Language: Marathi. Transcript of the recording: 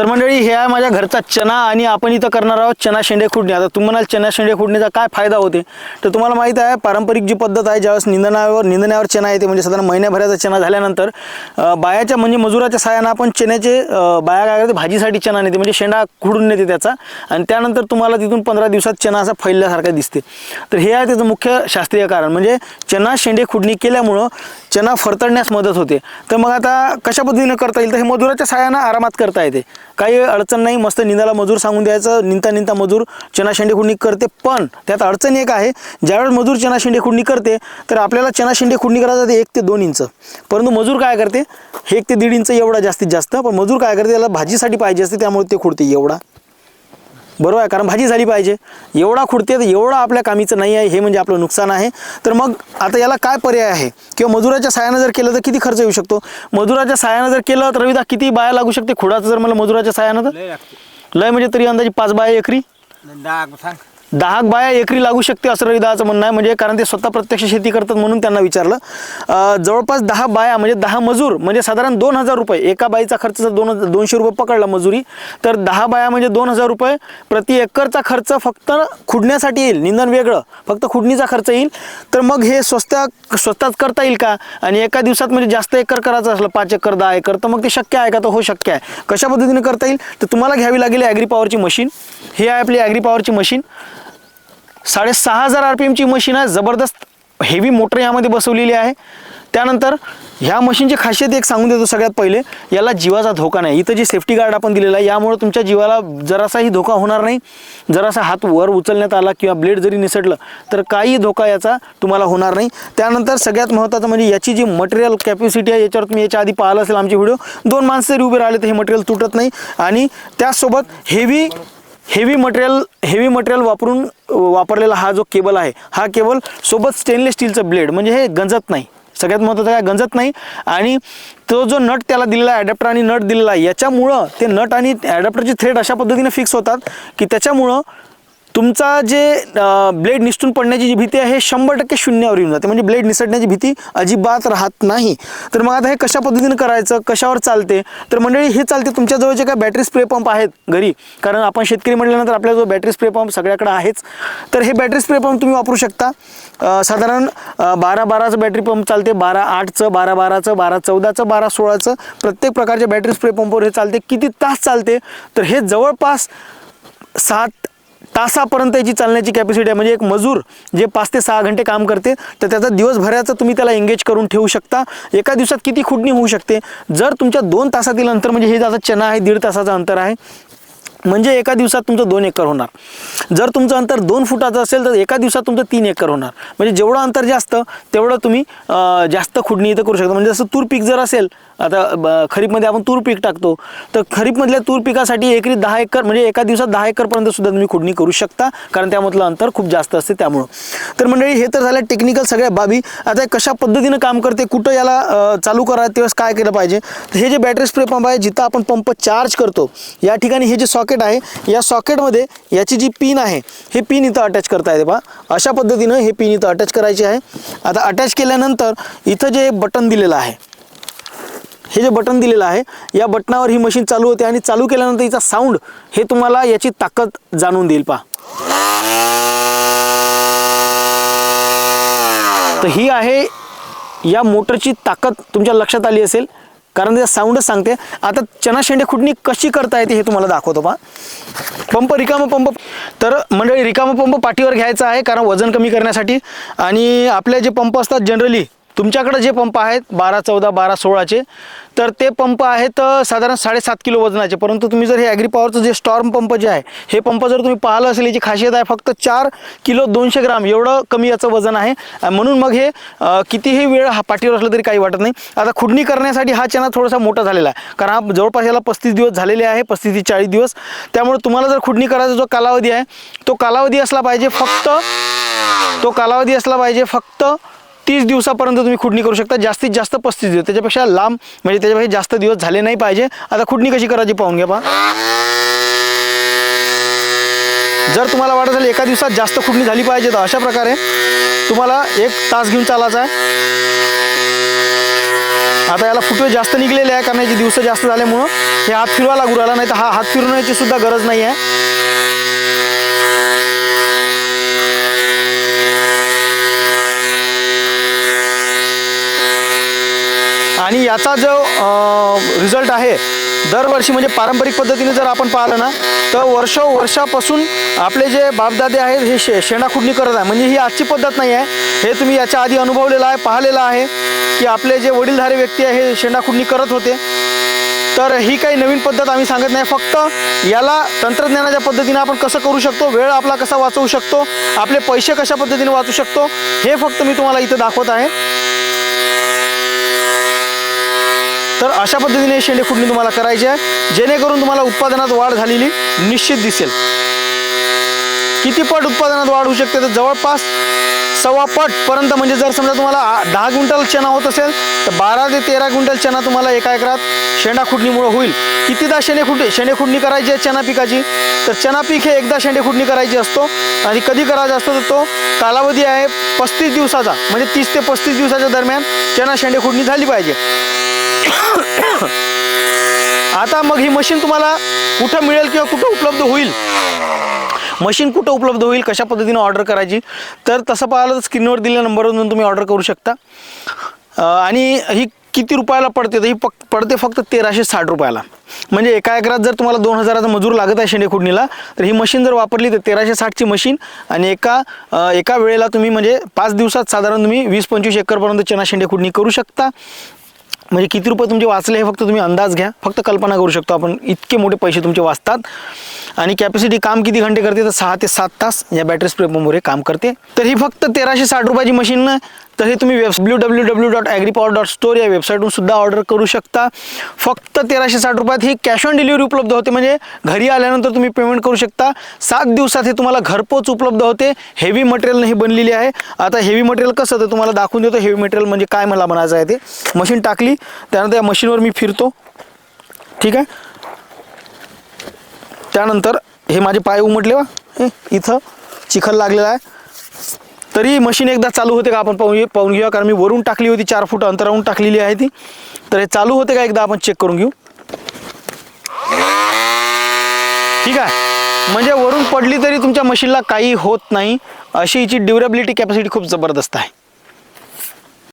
तर मंडळी हे आहे माझ्या घरचा चना आणि आपण इथं करणार आहोत चना शेंडे खुडणे. आता तुम्ही म्हणाल चना शेंडे खुडणीचा काय फायदा होते? तर तुम्हाला माहीत आहे पारंपरिक जी पद्धत आहे ज्यावेळेस निंदनावर निंदण्यावर चना येते म्हणजे साधारण महिन्याभराचा चना झाल्यानंतर बायाच्या म्हणजे मजुराच्या साहाय्यानं आपण चण्याचे बाया काय करते भाजीसाठी चना नेते म्हणजे शेंडा खुडून नेते त्याचा. आणि त्यानंतर तुम्हाला तिथून पंधरा दिवसात चना असा फैलल्यासारखा दिसते. तर हे आहे त्याचं मुख्य शास्त्रीय कारण. म्हणजे चना शेंडे खुडणी केल्यामुळं चना फरतडण्यास मदत होते. तर मग आता कशा पद्धतीनं करता येईल? तर हे मजुराच्या साहाय्यानं आरामात करता येते. काही अडचण नाही मस्त निंदाला मजूर सांगून द्यायचं निंदता निंदता मजूर चना शेंडे खुडणी करते पण त्यात अडचण एक आहे ज्यावेळेस मजूर चना शेंडे खुडणी करते तर आपल्याला चना शेंडे खुडणी करायचं ते एक ते दोन इंच. परंतु मजूर काय करते एक ते दीड इंच एवढा जास्तीत जास्त पण मजूर काय करते त्याला भाजीसाठी पाहिजे असते त्यामुळे ते खुडते एवढा. बरोबर आहे कारण भाजी झाली पाहिजे. एवढा खुडते तर एवढा आपल्या कामीचं नाही आहे हे म्हणजे आपलं नुकसान आहे. तर मग आता याला काय पर्याय आहे? किंवा मजुराच्या साहाय्यानं जर केलं तर किती खर्च येऊ शकतो? मजुराच्या साहाय्यानं जर केलं तर रविदा किती बाया लागू शकते? खुडाचं जर मला मजुराच्या साहाय्यानं तर? लय म्हणजे तरी अंदाजे पाच बाया एकरी? सांग. दहा बाया एकरी लागू शकते असं रविदाचं म्हणणं आहे. म्हणजे कारण ते स्वतः प्रत्यक्ष शेती करतात म्हणून त्यांना विचारलं. जवळपास दहा बाया म्हणजे दहा मजूर म्हणजे साधारण दोन हजार रुपये. एका बाईचा खर्च जर दोन दोनशे रुपये पकडला मजुरी तर दहा बाया म्हणजे दोन हजार रुपये. प्रति एकरचा खर्च फक्त खुडण्यासाठी येईल निंदन वेगळं. फक्त खुडणीचा खर्च येईल. तर मग हे स्वस्त स्वस्तात करता येईल का? आणि एका दिवसात म्हणजे जास्त एकर करायचं असलं पाच एकर दहा एकर तर मग ते शक्य आहे का? तर हो शक्य आहे. कशा पद्धतीने करता येईल? तर तुम्हाला घ्यावी लागेल ॲग्री पॉवरची मशीन. हे आहे आपली ॲग्री पॉवरची मशीन. साडेसहा हजार आर पी एमची मशीन आहे. जबरदस्त हेवी मोटर यामध्ये बसवलेली आहे. त्यानंतर ह्या मशीनची खासियत एक सांगून देतो सगळ्यात पहिले. याला जीवाचा धोका नाही. इथं जे सेफ्टी गार्ड आपण दिलेला आहे यामुळे तुमच्या जीवाला जरासाही धोका होणार नाही. जरासा हात वर उचलण्यात आला किंवा ब्लेड जरी निसटलं तर काही धोका याचा तुम्हाला होणार नाही. त्यानंतर सगळ्यात महत्त्वाचं म्हणजे याची जी मटेरियल कॅपॅसिटी आहे याच्यावर तुम्ही याच्या आधी पाहिलं असेल आमचे व्हिडिओ दोन माणसं जरी उभे राहिले तर हे मटेरियल तुटत नाही. आणि त्याचसोबत heavy heavy material heavy material वापरून वापरलेला हा जो केबल आहे हा केबल सोबत स्टेनलेस स्टीलचं ब्लेड म्हणजे हे गंजत नाही. सगळ्यात महत्त्वाचं काय? गंजत नाही. आणि तो जो नट त्याला दिलेला आहे ॲडॅप्टर आणि नट दिलेला आहे याच्यामुळं ते नट आणि ॲडॅप्टरचे थ्रेड अशा पद्धतीने फिक्स होतात की त्याच्यामुळं तुमचा जे ब्लेड निसटून पडण्याची जी भीती आहे हे शंभर टक्के शून्यावर येऊन जाते. म्हणजे ब्लेड निसटण्याची भीती अजिबात राहत नाही. तर मग आता हे कशा पद्धतीने करायचं कशावर चालते? तर मंडळी हे चालते तुमच्याजवळ जे काय बॅटरी स्प्रे पंप आहेत घरी. कारण आपण शेतकरी म्हटल्यानंतर आपल्याजवळ बॅटरी स्प्रे पंप सगळ्याकडे आहेच. तर हे बॅटरी स्प्रे पंप तुम्ही वापरू शकता. साधारण बारा बाराचं बॅटरी पंप चालते. बारा आठचं बारा बाराचं बारा चौदाचं बारा सोळाचं. प्रत्येक प्रकारच्या बॅटरी स्प्रे पंपवर हे चालते. किती तास चालते? तर हे जवळपास सात तासापर्यंत याची चालण्याची कॅपॅसिटी आहे. म्हणजे एक मजूर जे पाच ते सहा घंटे काम करते तर त्याचा दिवसभराचं तुम्ही त्याला एंगेज करून ठेवू शकता. एका दिवसात किती खुडणी होऊ शकते? जर तुमच्या दोन तासातील अंतर म्हणजे हे जसं चना आहे दीड तासाचं अंतर आहे म्हणजे एका दिवसात तुमचं दोन एकर होणार. जर तुमचं अंतर दोन फुटाचं असेल तर एका दिवसात तुमचं तीन एकर होणार. म्हणजे जेवढं अंतर जास्त तेवढं तुम्ही जास्त खुडणी इथं करू शकता. म्हणजे जसं तूर पीक जर असेल आता ब- खरीपमध्ये आपण तूर पीक टाकतो. तर खरीपमधल्या तूर पिकासाठी एकरी दहा एकर म्हणजे एका दिवसात दहा एकरपर्यंत सुद्धा तुम्ही खुडणी करू शकता कारण त्यामधलं अंतर खूप जास्त असते त्यामुळं. तर मंडळी हे तर झालं टेक्निकल सगळ्या बाबी. आता हे कशा पद्धतीनं काम करते कुठं याला चालू करा तेव्हाच काय केलं पाहिजे? तर हे जे बॅटरी स्प्रे पंप आहे जिथं आपण पंप चार्ज करतो या ठिकाणी हे जे सॉकेट आहे या सॉकेटमध्ये याची जी पिन आहे हे पिन इथं अटॅच करता येते पहा. अशा पद्धतीनं हे पिन इथं अटॅच करायची आहे. आता अटॅच केल्यानंतर इथं जे बटन दिलेलं आहे हे जे बटन दिलेलं आहे या बटनावर ही मशीन चालू होते आणि चालू केल्यानंतर हिचा साऊंड हे तुम्हाला याची ताकद जाणून देईल पहा. तर ही आहे या मोटरची ताकद तुमच्या लक्षात आली असेल कारण त्याचा साऊंडच सांगते. आता चना शेंडे खुडणी कशी करता येते हे तुम्हाला दाखवतो पहा. पंप रिकामा पंप. तर मंडळी रिकामा पंप पाठीवर घ्यायचा आहे कारण वजन कमी करण्यासाठी. आणि आपले जे पंप असतात जनरली तुमच्याकडे जे पंप आहेत बारा चौदा बारा सोळाचे तर ते पंप आहेत साधारण साडेसात किलो वजनाचे. परंतु तुम्ही जर हे ॲग्री पॉवरचं जे स्टॉर्म पंप जे आहे हे पंप जर तुम्ही पाहिलं असेल याची खासियत आहे फक्त चार किलो दोनशे ग्राम एवढं कमी याचं वजन आहे. म्हणून मग हे कितीही वेळ हा पाठीवर असलं तरी काही वाटत नाही. आता खुडणी करण्यासाठी हा चना थोडासा मोठा झालेला आहे. कारण हा जवळपास याला पस्तीस दिवस झालेले आहे पस्तीस ते चाळीस दिवस. त्यामुळे तुम्हाला जर खुडणी करायचा जो कालावधी आहे तो कालावधी असला पाहिजे फक्त तो कालावधी असला पाहिजे फक्त तीस दिवसापर्यंत तुम्ही खुडणी करू शकता. जास्तीत जास्त पस्तीस दिवस. त्याच्यापेक्षा लांब म्हणजे त्याच्यापेक्षा जास्त दिवस झाले नाही पाहिजे. आता खुडणी कशी करायची पाहून घ्या पहा. जर तुम्हाला वाटत असेल एका दिवसात जास्त खुडणी झाली पाहिजे तर अशा प्रकारे तुम्हाला एक तास घेऊन चालायचा आहे. आता याला फुटवे जास्त निघलेले आहे कारण याचे दिवस जास्त झाल्यामुळं हे हात फिरवा लागू राहिला नाही तर हा हात फिरवण्याची सुद्धा गरज नाही आहे. आणि याचा जो रिझल्ट आहे दरवर्षी म्हणजे पारंपरिक पद्धतीने जर आपण पाहिलं ना तर वर्ष वर्षापासून आपले जे बापदादे आहेत हे शे शेणाखुडणी करत आहे. म्हणजे ही आजची पद्धत नाही आहे. हे तुम्ही याच्या आधी अनुभवलेलं आहे पाहिलेलं आहे की आपले जे वडीलधारे व्यक्ती आहे हे शेणाखुडणी करत होते. तर ही काही नवीन पद्धत आम्ही सांगत नाही. फक्त याला तंत्रज्ञानाच्या पद्धतीने आपण कसं करू शकतो वेळ आपला कसा वाचवू शकतो आपले पैसे कशा पद्धतीने वाचू शकतो हे फक्त मी तुम्हाला इथं दाखवत आहे. तर अशा पद्धतीने शेंडे खुडणी तुम्हाला करायची आहे? जेणेकरून तुम्हाला उत्पादनात वाढ झालेली निश्चित दिसेल. किती पट उत्पादनात वाढ होऊ शकते? तर जवळपास सव्वा पट पर्यंत म्हणजे जर समजा तुम्हाला दहा क्विंटल चणा होत असेल तर बारा ते तेरा क्विंटल चणा तुम्हाला एका एकरात शेंडा खुडणीमुळे होईल. कितीदा शेणे खुड शेणे खुडणी करायची आहे चणा पिकाची? तर चणा पीक हे एकदा शेंडे खुडणी करायची असतो आणि कधी करायचा असतो? तर तो कालावधी आहे पस्तीस दिवसाचा. म्हणजे तीस ते पस्तीस दिवसाच्या दरम्यान चणा शेंडे खुडणी झाली पाहिजे. आता मग ही मशीन तुम्हाला कुठं मिळेल किंवा कुठं उपलब्ध होईल? मशीन कुठं उपलब्ध होईल कशा पद्धतीने ऑर्डर करायची? तर तसं पाहिलं तर स्क्रीनवर दिलेल्या नंबरवरून तुम्ही ऑर्डर करू शकता. आणि ही किती रुपयाला पडते? तर ही पक पडते फक्त तेराशे साठ रुपयाला. म्हणजे एका एकरात जर तुम्हाला दोन हजाराचा मजूर लागत आहे शेंडे खुडणीला तर ही मशीन जर वापरली तर तेराशे साठची मशीन आणि एका एका वेळेला तुम्ही म्हणजे पाच दिवसात साधारण तुम्ही वीस पंचवीस एकरपर्यंत चना शेंडे खुडणी करू शकता. म्हणजे किती रुपये तुमचे वाचले हे फक्त तुम्ही अंदाज घ्या. फक्त कल्पना करू शकतो आपण. इतके मोठे पैसे तुमचे वाचतात. आणि कॅपॅसिटी काम किती घंटे करते? तर सहा ते सात तास या बॅटरी स्प्रे पंपवर हे काम करते. तर ही फक्त तेराशे साठ रुपयाची मशीन तर हे तुम्ही web W W W dot Agripower dot store या वेबसाईटवरून सुद्धा ऑर्डर करू शकता. फक्त तेराशे साठ रुपयात ही कॅश ऑन डिलिव्हरी उपलब्ध होते. म्हणजे घरी आल्यानंतर तुम्ही पेमेंट करू शकता. सात दिवसात हे तुम्हाला घरपोच उपलब्ध होते. हेवी मटेरियलनं ही बनलेली आहे. आता हेवी मटेरियल कसं तर तुम्हाला दाखवून देतो. हेवी मटेरियल म्हणजे काय मला म्हणायचं आहे ते. मशीन टाकली. त्यानंतर या मशीनवर मी फिरतो. ठीक आहे? त्यानंतर हे माझे पाय उमटले वा हे इथं चिखल लागलेला आहे. तरी मशीन एकदा चालू होते का आपण पाहून पाहून घेऊया कारण मी वरून टाकली होती चार फूट अंतरावरून टाकलेली आहे ती. तर हे चालू होते का एकदा आपण चेक करून घेऊ? ठीक आहे. म्हणजे वरून पडली तरी तुमच्या मशीनला काही होत नाही. अशी हिची ड्युरेबिलिटी कॅपॅसिटी खूप जबरदस्त आहे.